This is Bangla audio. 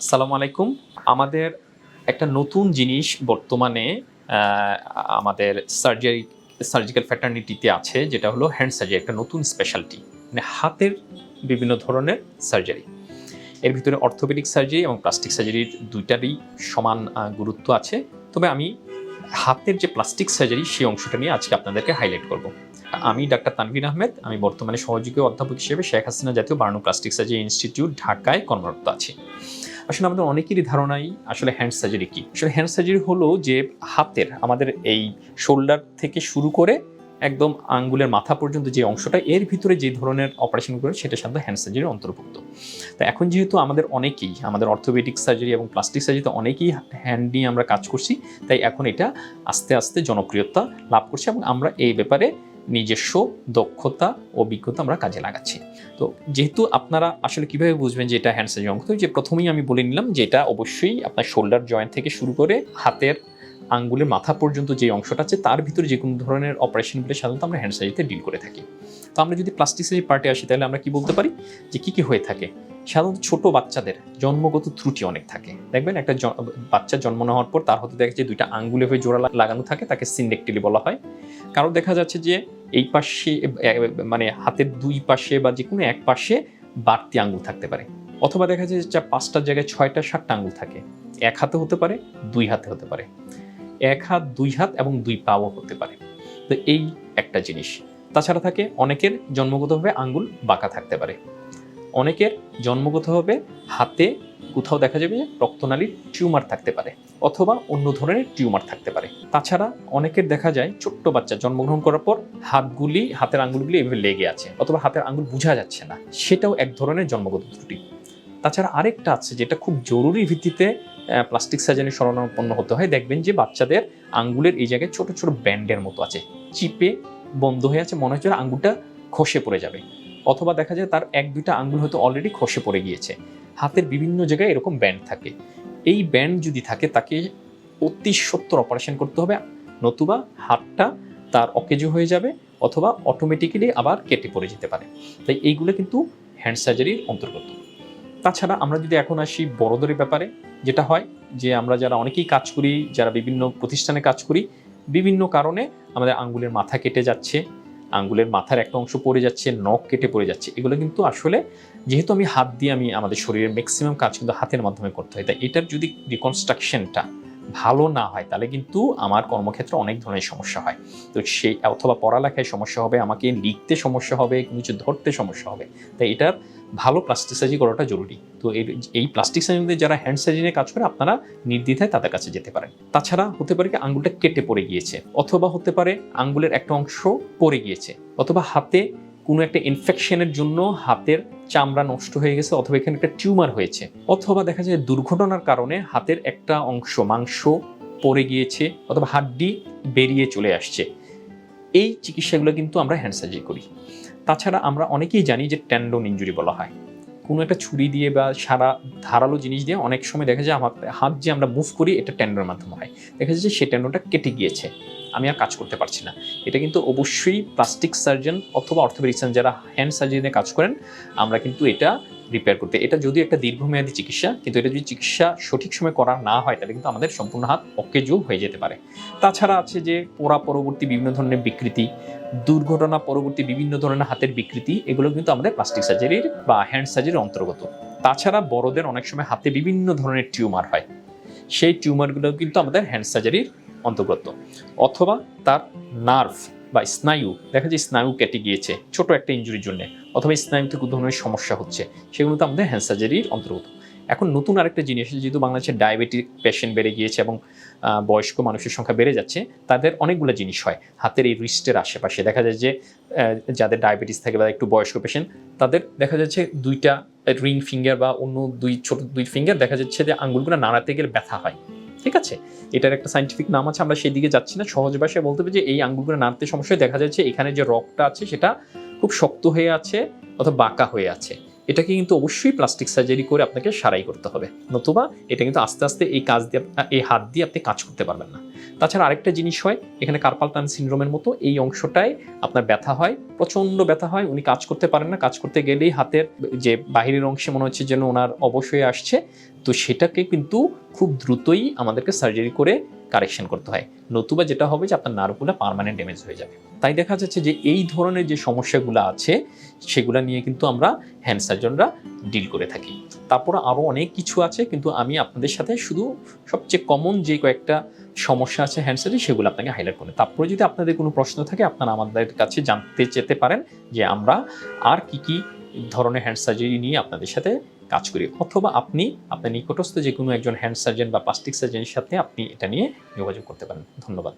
আসসালামু আলাইকুম। আমাদের একটা নতুন জিনিস বর্তমানে আমাদের সার্জারি সার্জিক্যাল ফ্যাটার্নিটিতে আছে, যেটা হলো হ্যান্ড সার্জারি একটা নতুন স্পেশালিটি মানে হাতের বিভিন্ন ধরনের সার্জারি এর ভিতরে অর্থোপেডিক সার্জারি এবং প্লাস্টিক সার্জারির দুইটারই সমান গুরুত্ব আছে। তবে আমি হাতের যে প্লাস্টিক সার্জারি সেই অংশটা নিয়ে আজকে আপনাদেরকে হাইলাইট করব। আমি ডাক্তার তানভীর আহমেদ, আমি বর্তমানে সহযোগী অধ্যাপক হিসেবে শেখ হাসিনা জাতীয় বার্নো প্লাস্টিক সার্জারি ইনস্টিটিউট ঢাকায় কর্মরত আছি। আসলে আমাদের অনেকেরই ধারণাই আসলে হ্যান্ড সার্জারি কি? আসলে হ্যান্ড সার্জারি হলো যে হাতের, আমাদের এই শোল্ডার থেকে শুরু করে একদম আঙ্গুলের মাথা পর্যন্ত যে অংশটা, এর ভিতরে যে ধরনের অপারেশন করে সেটা সাধারণত হ্যান্ড সার্জারির অন্তর্ভুক্ত। তো এখন যেহেতু আমাদের অনেকেই, আমাদের অর্থোপেডিক সার্জারি এবং প্লাস্টিক সার্জারিতে অনেকেই হ্যান্ড নিয়ে আমরা কাজ করছি, তাই এখন এটা আস্তে আস্তে জনপ্রিয়তা লাভ করছে এবং আমরা এই ব্যাপারে নিজস্ব দক্ষতা, অভিজ্ঞতা আমরা কাজে লাগাচ্ছি। তো যেহেতু আপনারা আসলে কীভাবে বুঝবেন যে এটা হ্যান্ডসাইজ অঙ্গ যে প্রথমেই আমি বলে নিলাম যে এটা অবশ্যই আপনার শোল্ডার জয়েন্ট থেকে শুরু করে হাতের আঙ্গুলের মাথা পর্যন্ত যে অংশটা আছে, তার ভিতরে যে কোনো ধরনের অপারেশনগুলো সাধারণত আমরা হ্যান্ড সার্জারিতে ডিল করে থাকি। তো আমরা যদি প্লাস্টিক সার্জারি পার্টে আসি, তাহলে আমরা কি বলতে পারি? যে কি কি হয়ে থাকে? সাধারণত ছোট বাচ্চাদের জন্মগত ত্রুটি অনেক থাকে। দেখবেন একটা বাচ্চা জন্ম নেওয়ার পর তার হতে দেখা যায় দুইটা আঙ্গুলে হয়ে জোড়া লাগানো থাকে, তাকে সিন্ডেকটিলি বলা হয়। কারও দেখা যাচ্ছে যে এই পাশে মানে হাতের দুই পাশে বা যে কোনো এক পাশে বাড়তি আঙ্গুল থাকতে পারে। অথবা দেখা যায় যে পাঁচটার জায়গায় ছয়টা, সাতটা আঙ্গুল থাকে। এক হাতে হতে পারে, দুই হাতে হতে পারে। এক হাত, দুই হাত এবং দুই পাও হতে পারে। তো এই একটা জিনিস। তাছাড়া থাকে অনেকের জন্মগতভাবে আঙ্গুল বাঁকা থাকতে পারে। অনেকের জন্মগতভাবে হাতে কোথাও দেখা যাবে রক্তনালীর টিউমার থাকতে পারে অথবা অন্য ধরনের টিউমার থাকতে পারে। তাছাড়া অনেকের দেখা যায় ছোট্ট বাচ্চা জন্মগ্রহণ করার পর হাতগুলি, হাতের আঙ্গুলগুলি এভাবে লেগে আছে অথবা হাতের আঙ্গুল বোঝা যাচ্ছে না। সেটাও এক ধরনের জন্মগত ত্রুটি। তাছাড়া আরেকটা আছে যেটা খুব জরুরি ভিত্তিতে প্লাস্টিক সার্জারি শরণাপন্ন হতে হয়। দেখবেন যে বাচ্চাদের আঙ্গুলের এই জায়গায় ছোট ছোট ব্যান্ডের মতো আছে। চিপে বন্ধ হয়ে আছে, মনে হচ্ছে আঙ্গুলটা খসে পড়ে যাবে। অথবা দেখা যায় তার এক দুইটা আঙ্গুল হয়তো অলরেডি খসে পড়ে গিয়েছে। হাতের বিভিন্ন জায়গায় এরকম ব্যান্ড থাকে। এই ব্যান্ড যদি থাকে, তাকে অতি সত্তর অপারেশন করতে হবে। নতুবা হাতটা তার অকেজো হয়ে যাবে অথবা অটোমেটিক্যালি আবার কেটে পড়ে যেতে পারে। তাই এইগুলো কিন্তু হ্যান্ড সার্জারির অন্তর্গত। তাছাড়া আমরা যদি এখন আসি বড়দের ব্যাপারে, যেটা হয় যে আমরা যারা অনেকেই কাজ করি, যারা বিভিন্ন প্রতিষ্ঠানে কাজ করি, বিভিন্ন কারণে আমাদের আঙ্গুলের মাথা কেটে যাচ্ছে, আঙ্গুলের মাথার একটা অংশ পড়ে যাচ্ছে, নখ কেটে পড়ে যাচ্ছে। এগুলো কিন্তু আসলে যেহেতু আমি হাত দিয়ে আমি আমাদের শরীরের ম্যাক্সিমাম কাজ কিন্তু হাতের মাধ্যমে করতে হয়, তাই এটার যদি রিকনস্ট্রাকশনটা ভালো না হয়, তাহলে কিন্তু আমার কর্মক্ষেত্রে অনেক ধরনের সমস্যা হয়। তো সেই অথবা পড়ালেখায় সমস্যা হবে, আমাকে লিখতে সমস্যা হবে কিছু ধরতে সমস্যা হবে। তাই এটার ভালো প্লাস্টিক সার্জারি করাটা জরুরি। তো এই প্লাস্টিক সার্জারিতে যারা হ্যান্ড সার্জারি কাজ করে, আপনারা নির্দ্বিধায় তাদের কাছে যেতে পারেন। তাছাড়া হতে পারে কি আঙ্গুলটা কেটে পড়ে গিয়েছে, অথবা হতে পারে আঙ্গুলের একটা অংশ পড়ে গিয়েছে, অথবা হাতে কোনো একটা ইনফেকশনের জন্য হাতের চামড়া নষ্ট হয়ে গেছে অথবা এখানে একটা টিউমার হয়েছে। অথবা দেখা যায় দুর্ঘটনার কারণে হাতের একটা অংশ, মাংস পড়ে গিয়েছে অথবা হাড্ডি বেরিয়ে চলে আসছে। এই চিকিৎসাগুলো কিন্তু আমরা হ্যান্ড সার্জারি করি। তাছাড়া আমরা অনেকেই জানি যে ট্যান্ডন ইঞ্জুরি বলা হয়। কোনো একটা ছুরি দিয়ে বা সারা ধারালো জিনিস দিয়ে অনেক সময় দেখা যায় আমার হাত যে আমরা মুভ করি, এটা টেন্ডনের মাধ্যমে হয়। দেখা যায় যে সেই টেন্ডনটা কেটে গিয়েছে। আমি আর কাজ করতে পারছি না। এটা কিন্তু অবশ্যই প্লাস্টিক সার্জন অথবা অর্থোপেডিক সার্জন যারা হ্যান্ড সার্জারি নিয়ে কাজ করেন, আমরা কিন্তু এটা রিপেয়ার করতে। এটা যদিও একটা দীর্ঘমেয়াদী চিকিৎসা, কিন্তু এটা যদি চিকিৎসা সঠিক সময় করা না হয়, তাহলে কিন্তু আমাদের সম্পূর্ণ হাত অকেজো হয়ে যেতে পারে। তাছাড়া আছে যে পোড়া পরবর্তী বিভিন্ন ধরনের বিকৃতি, দুর্ঘটনা পরবর্তী বিভিন্ন ধরনের হাতের বিকৃতি, এগুলো কিন্তু আমাদের প্লাস্টিক সার্জারির বা হ্যান্ড সার্জারির অন্তর্গত। তাছাড়া বড়দের অনেক সময় হাতে বিভিন্ন ধরনের টিউমার হয়। সেই টিউমারগুলো কিন্তু আমাদের হ্যান্ড সার্জারির অন্তর্গত। অথবা তার নার্ভ বা স্নায়ু, দেখা যায় স্নায়ু কেটে গিয়েছে, ছোট একটা ইঞ্জুরির জন্য। অথবা স্নায়ুতে ধরনের সমস্যা হচ্ছে, সেগুলো তো আমাদের হ্যান্ড সার্জারির অন্তর্গত। এখন নতুন আরেকটা জিনিস যেহেতু বাংলাদেশে ডায়াবেটিক পেশেন্ট বেড়ে গিয়েছে এবং বয়স্ক মানুষের সংখ্যা বেড়ে যাচ্ছে, তাদের অনেকগুলো জিনিস হয়। হাতের এই রিস্টের আশেপাশে দেখা যায় যে যাদের ডায়াবেটিস থাকে বা একটু বয়স্ক পেশেন্ট তাদের দেখা যাচ্ছে দুইটা রিং ফিঙ্গার বা অন্য দুই ছোট দুই ফিঙ্গার দেখা যাচ্ছে যে আঙ্গুলগুলো নাড়াতে গেলে ব্যথা হয়। ঠিক আছে? এটার একটা সাইন্টিফিক নাম আছে, আমরা সেই দিকে যাচ্ছি না, সহজ ভাষায় বলতে হবে যে এই আঙ্গুলগুলো নাড়তে সমস্যায় দেখা যাচ্ছে এখানে যে রকটা আছে, সেটা খুব শক্ত হয়ে আছে অথবা বাঁকা হয়ে আছে। এটাকে কিন্তু অবশ্যই প্লাস্টিক সার্জারি করে আপনাকে সারাই করতে হবে। নতুবা এটা কিন্তু আস্তে আস্তে এই কাজ দিয়ে, এই হাত দিয়ে আপনি কাজ করতে পারবেন না। তাছাড়া আরেকটা জিনিস হয়, এখানে কার্পাল টান সিনড্রোমের মতো এই অংশটায় আপনার ব্যথা হয়, প্রচণ্ড ব্যথা হয়, উনি কাজ করতে পারেন না, কাজ করতে গেলেই হাতের যে বাহিরের অংশে মনে হচ্ছে যেন ওনার অবশ্যই আসছে, তো সেটাকে কিন্তু খুব দ্রুতই আমাদেরকে সার্জারি করে কারেকশন করতে হয়। নতুবা যেটা হবে যে আপনার নার্ভগুলো পার্মানেন্ট ড্যামেজ হয়ে যাবে। তাই দেখা যাচ্ছে যে এই ধরনের যে সমস্যাগুলো আছে, সেগুলো নিয়ে কিন্তু আমরা হ্যান্ড সার্জনরা ডিল করে থাকি। তারপর আরও অনেক কিছু আছে, কিন্তু আমি আপনাদের সাথে শুধু সবচেয়ে কমন যে কয়েকটা সমস্যা আছে হ্যান্ড সার্জারি সেগুলো আপনাকে হাইলাইট করি তারপরে যদি আপনাদের কোনো প্রশ্ন থাকে, আপনারা আমাদের কাছে জানতে যেতে পারেন যে আমরা আর কি কি ধরনের হ্যান্ড সার্জারি নিয়ে আপনাদের সাথে কাজ করি। অথবা আপনি, আপনার নিকটস্থ যে কোনো একজন হ্যান্ড সার্জন বা প্লাস্টিক সার্জনের সাথে আপনি এটা নিয়ে যোগাযোগ করতে পারেন। ধন্যবাদ।